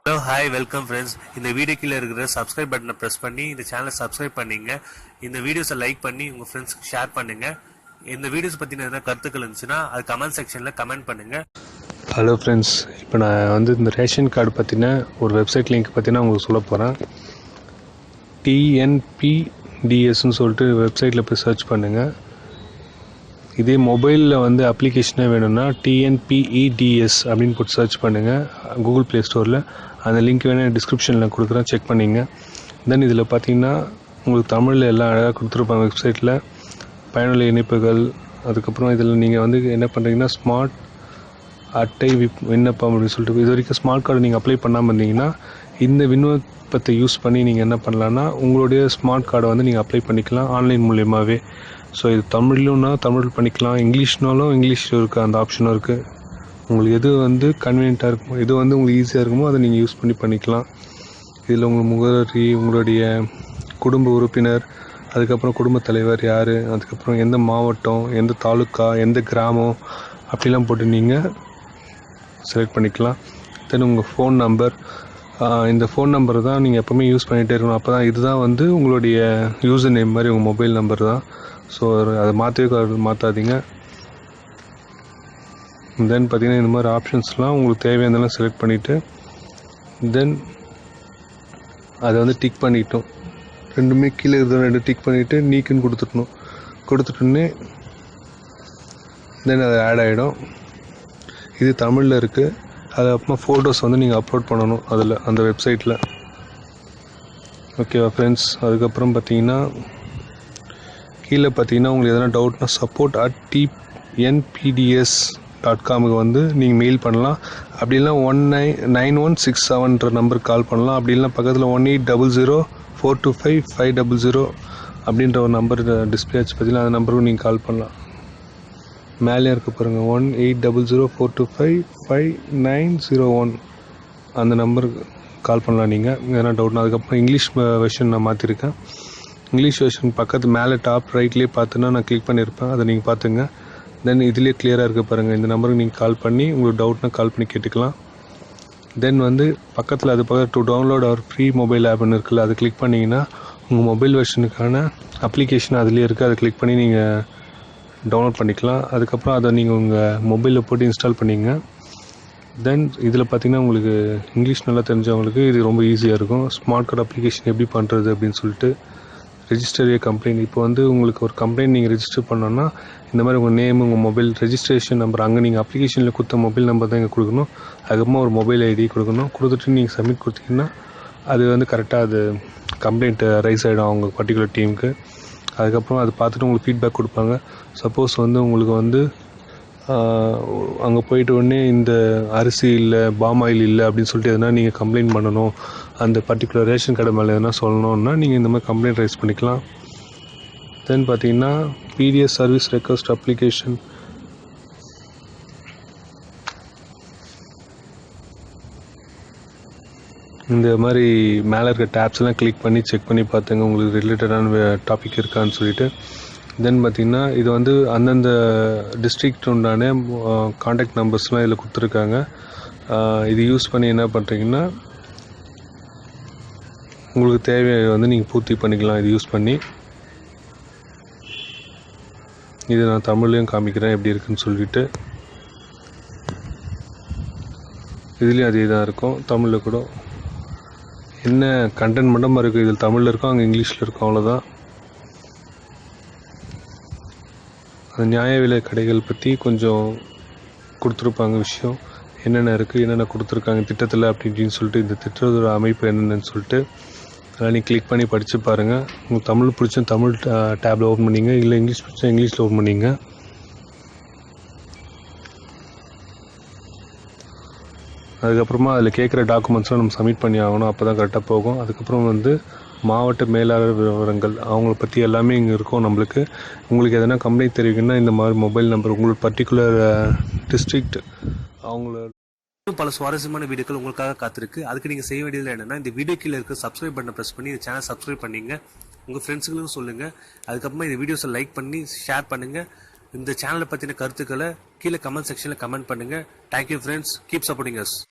Hello hi welcome friends இந்த video கீழே இருக்கிற சப்ஸ்கிரைப் பட்டனை ப்ரெஸ் பண்ணி இந்த சேனலை சப்ஸ்கிரைப் பண்ணிங்க. இந்த வீடியோஸை லைக் பண்ணி உங்கள் ஃப்ரெண்ட்ஸ்க்கு ஷேர் பண்ணுங்கள் இந்த வீடியோஸ் பற்றின எதனா கருத்துக்கள் இருந்துச்சுன்னா அது கமெண்ட் செக்ஷனில் கமெண்ட் பண்ணுங்கள் ஹலோ ஃப்ரெண்ட்ஸ் இப்போ நான் வந்து இந்த ரேஷன் கார்டு பற்றின ஒரு வெப்சைட் லிங்க் பற்றினா உங்களுக்கு சொல்ல போகிறேன் டிஎன்பிடிஎஸ்ன்னு சொல்லிட்டு வெப்சைட்டில் போய் சர்ச் பண்ணுங்கள் இதே மொபைலில் வந்து அப்ளிகேஷனே வேணும்னா டிஎன்பிஇடிஎஸ் அப்படின்னு போட்டு சர்ச் பண்ணுங்கள் கூகுள் ப்ளே ஸ்டோரில் அந்த லிங்க் வேணால் டிஸ்கிரிப்ஷனில் கொடுக்குறேன். செக் பண்ணிங்க. தென் இதில் பார்த்தீங்கன்னா உங்களுக்கு தமிழில் எல்லாம் அழகாக கொடுத்துருப்பாங்க வெப்சைட்டில் பயனுள்ள இணைப்புகள். அதுக்கப்புறம் இதில் நீங்கள் வந்து என்ன பண்ணுறீங்கன்னா ஸ்மார்ட் அட்டை விப் விண்ணப்பம் அப்படின்னு சொல்லிட்டு இது வரைக்கும் ஸ்மார்ட் கார்டு நீங்கள் அப்ளை பண்ணாமல் இருந்தீங்கன்னா இந்த விண்ணப்பத்தை யூஸ் பண்ணி நீங்கள் என்ன பண்ணலான்னா உங்களுடைய ஸ்மார்ட் கார்டை வந்து நீங்கள் அப்ளை பண்ணிக்கலாம். ஆன்லைன் மூலியமாகவே ஸோ இது தமிழ்லும்னா தமிழ் பண்ணிக்கலாம். இங்கிலீஷ்னாலும் இங்கிலீஷில் இருக்குது அந்த ஆப்ஷனும் இருக்குது உங்களுக்கு எது வந்து கன்வீனியண்ட்டாக இருக்குமோ எது வந்து உங்களுக்கு ஈஸியாக இருக்குமோ அதை நீங்கள் யூஸ் பண்ணி பண்ணிக்கலாம். இதில் உங்கள் முகவரி உங்களுடைய குடும்ப உறுப்பினர் அதுக்கப்புறம் குடும்பத் தலைவர் யார் அதுக்கப்புறம் எந்த மாவட்டம் எந்த தாலுக்கா எந்த கிராமம் அப்படிலாம் போட்டு நீங்கள் செலக்ட் பண்ணிக்கலாம். தென் உங்கள் ஃபோன் நம்பர் இந்த ஃபோன் நம்பர் தான் நீங்கள் எப்போவுமே யூஸ் பண்ணிகிட்டே இருக்கணும். அப்போ தான் இதுதான் வந்து உங்களுடைய யூசர் நேம் மாதிரி உங்கள் மொபைல் நம்பர் தான். ஸோ அதை மாற்றவே மாற்றாதீங்க தென் பார்த்தீங்கன்னா இந்த மாதிரி ஆப்ஷன்ஸ்லாம் உங்களுக்கு தேவையானதெல்லாம் செலக்ட் பண்ணிவிட்டு தென் அதை வந்து டிக் பண்ணிட்டோம். ரெண்டுமே கீழே இருக்கிற ரெண்டு டிக் பண்ணிவிட்டு நீக்குன்னு கொடுத்துட்டணும் கொடுத்துட்டோன்னே தென் அது ஆட் ஆகிடும் இது தமிழில் இருக்குது அது அப்புறமா ஃபோட்டோஸ் வந்து நீங்கள் அப்லோட் பண்ணணும் அதில் அந்த வெப்சைட்டில் ஓகேவா ஃப்ரெண்ட்ஸ் அதுக்கப்புறம் பார்த்தீங்கன்னா கீழே பார்த்தீங்கன்னா உங்களுக்கு எதனா டவுட்னா சப்போர்ட் அட் டிஎன்பிடிஎஸ் டாட் காமுக்கு வந்து நீங்கள் மெயில் பண்ணலாம். அப்படி இல்லைனா one nine nine one six செவன்ற நம்பருக்கு கால் பண்ணலாம். அப்படி இல்லைனா பக்கத்தில் one eight double zero four two five five double zero அப்படின்ற ஒரு நம்பர் டிஸ்பிளே ஆச்சு பார்த்தீங்கன்னா அந்த நம்பருக்கு நீங்கள் கால் பண்ணலாம். மேலே இருக்க பாருங்கள் one eight double zero four two five five nine zero one அந்த நம்பருக்கு கால் பண்ணலாம் நீங்கள் எதனா டவுட்னா அதுக்கப்புறம் இங்கிலீஷ் வெர்ஷன் நான் மாற்றிருக்கேன் இங்கிலீஷ் வெர்ஷன் பக்கத்து மேலே டாப் ரைட்லேயே பார்த்துன்னா நான் கிளிக் பண்ணியிருப்பேன் அதை நீங்கள் பார்த்துங்க. தென் இதுலேயே கிளியராக இருக்க பாருங்கள் இந்த நம்பருக்கு நீங்கள் கால் பண்ணி உங்களுக்கு டவுட்னா கால் பண்ணி கேட்டுக்கலாம். தென் வந்து பக்கத்தில் அது பக்கத்தில் to download our free mobile ஆப்னு இருக்குல்ல அதை கிளிக் பண்ணிங்கன்னா உங்கள் மொபைல் வெர்ஷனுக்கான அப்ளிகேஷன் அதுலேயே இருக்குது அதை கிளிக் பண்ணி நீங்கள் டவுன்லோட் பண்ணிக்கலாம். அதுக்கப்புறம் அதை நீங்கள் உங்கள் மொபைலில் போட்டு இன்ஸ்டால் பண்ணிங்க. தென் இதில் பார்த்தீங்கன்னா உங்களுக்கு இங்கிலீஷ் நல்லா தெரிஞ்சவங்களுக்கு இது ரொம்ப ஈஸியாக இருக்கும். ஸ்மார்ட் கார்டு அப்ளிகேஷன் எப்படி பண்ணுறது அப்படின்னு சொல்லிட்டு ரெஜிஸ்டர் ஏ கம்ப்ளைண்ட் இப்போ வந்து உங்களுக்கு ஒரு கம்ப்ளைண்ட் நீங்கள் ரெஜிஸ்டர் பண்ணோன்னா இந்த மாதிரி உங்கள் நேம் உங்கள் மொபைல் ரெஜிஸ்ட்ரேஷன் நம்பர் அங்கே நீங்கள் அப்ளிகேஷனில் கொடுத்த மொபைல் நம்பர் தான் இங்கே கொடுக்கணும். அதுக்கப்புறமா ஒரு மொபைல் ஐடி கொடுக்கணும். கொடுத்துட்டு நீங்கள் சப்மிட் கொடுத்தீங்கன்னா அது வந்து கரெக்டாக அது கம்ப்ளைண்ட் ரைஸ் ஆகிடும் அவங்க பர்டிகுலர் டீமுக்கு அதுக்கப்புறம் அது பார்த்துட்டு உங்களுக்கு ஃபீட்பேக் கொடுப்பாங்க. சப்போஸ் வந்து உங்களுக்கு வந்து அங்கே போயிட்டு உடனே இந்த அரிசி இல்லை பாம் ஆயில் இல்லை அப்படின்னு சொல்லிட்டு எதனா நீங்கள் கம்ப்ளைண்ட் பண்ணணும் அந்த பர்டிகுலர் ரேஷன் கடை மேலே எதனா சொல்லணுன்னா நீங்கள் இந்த மாதிரி கம்ப்ளைண்ட் ரைஸ் பண்ணிக்கலாம். தென் பார்த்தீங்கன்னா பிடிஎஸ் சர்வீஸ் ரெக்வஸ்ட் அப்ளிகேஷன் இந்த மாதிரி மேலே இருக்க டேப்ஸ்லாம் கிளிக் பண்ணி செக் பண்ணி பார்த்துங்க உங்களுக்கு ரிலேட்டடான டாபிக் இருக்கான்னு சொல்லிட்டு. தென் பார்த்திங்கன்னா இது வந்து அந்தந்த டிஸ்ட்ரிக்ட் உண்டான காண்டாக்ட் நம்பர்ஸ்லாம் இதில் கொடுத்துருக்காங்க. இது யூஸ் பண்ணி என்ன பண்ணுறீங்கன்னா உங்களுக்கு தேவையை வந்து நீங்கள் பூர்த்தி பண்ணிக்கலாம். இது யூஸ் பண்ணி. இது நான் தமிழ்லேயும் காமிக்கிறேன் எப்படி இருக்குன்னு சொல்லிட்டு. இதுலேயும் அதே தான் இருக்கும். தமிழில் கூட. என்ன கண்டென்ட் மட்டும் இருக்குது இதில் தமிழில் இருக்கும் அங்கே இங்கிலீஷில் இருக்கும் அவ்வளோதான் அந்த நியாய விலை கடைகள் பற்றி கொஞ்சம் கொடுத்துருப்பாங்க விஷயம். என்னென்ன இருக்குது என்னென்ன கொடுத்துருக்காங்க திட்டத்தில் அப்படி இப்படின்னு சொல்லிட்டு இந்த திட்டத்தோட அமைப்பு என்னென்னு சொல்லிட்டு அதெல்லாம் நீங்கள் கிளிக் பண்ணி படித்து பாருங்கள் உங்களுக்கு தமிழ் பிடிச்ச தமிழ் டேப்பில் ஓப்பன் பண்ணிங்க. இல்லை இங்கிலீஷ் பிடிச்சா இங்கிலீஷில் ஓப்பன் பண்ணிங்க. அதுக்கப்புறமா அதில் கேட்குற டாக்குமெண்ட்ஸ்லாம் நம்ம சப்மிட் பண்ணி ஆகணும். அப்போ தான் கரெக்டாக போகும். அதுக்கப்புறம் வந்து மாவட்ட மேலாளர் விவரங்கள் அவங்கள பற்றி எல்லாமே இங்கே இருக்கும் நம்மளுக்கு. உங்களுக்கு எதனா கம்ப்ளைண்ட் தெரிவிக்குன்னா இந்த மாதிரி மொபைல் நம்பர் உங்களுக்கு பர்டிகுலர் டிஸ்ட்ரிக்ட் அவங்கள பல சுவாரஸ்யமான வீடியோக்கள் உங்களுக்காக காத்திருக்கு. அதுக்கு நீங்கள் செய்ய வேண்டியது என்னென்னா இந்த வீடியோ கீழே இருக்க சப்ஸ்கிரைப் பட்டனை ப்ரெஸ் பண்ணி இந்த சேனல் சப்ஸ்கிரைப் பண்ணிங்க. உங்கள் ஃப்ரெண்ட்ஸுங்களுக்கும் சொல்லுங்கள் அதுக்கப்புறமா இந்த வீடியோஸை லைக் பண்ணி ஷேர் பண்ணுங்கள் இந்த சேனலை பற்றின கருத்துக்களை கீழே கமெண்ட் செக்ஷனில் கமெண்ட் பண்ணுங்கள் thank you friends keep supporting us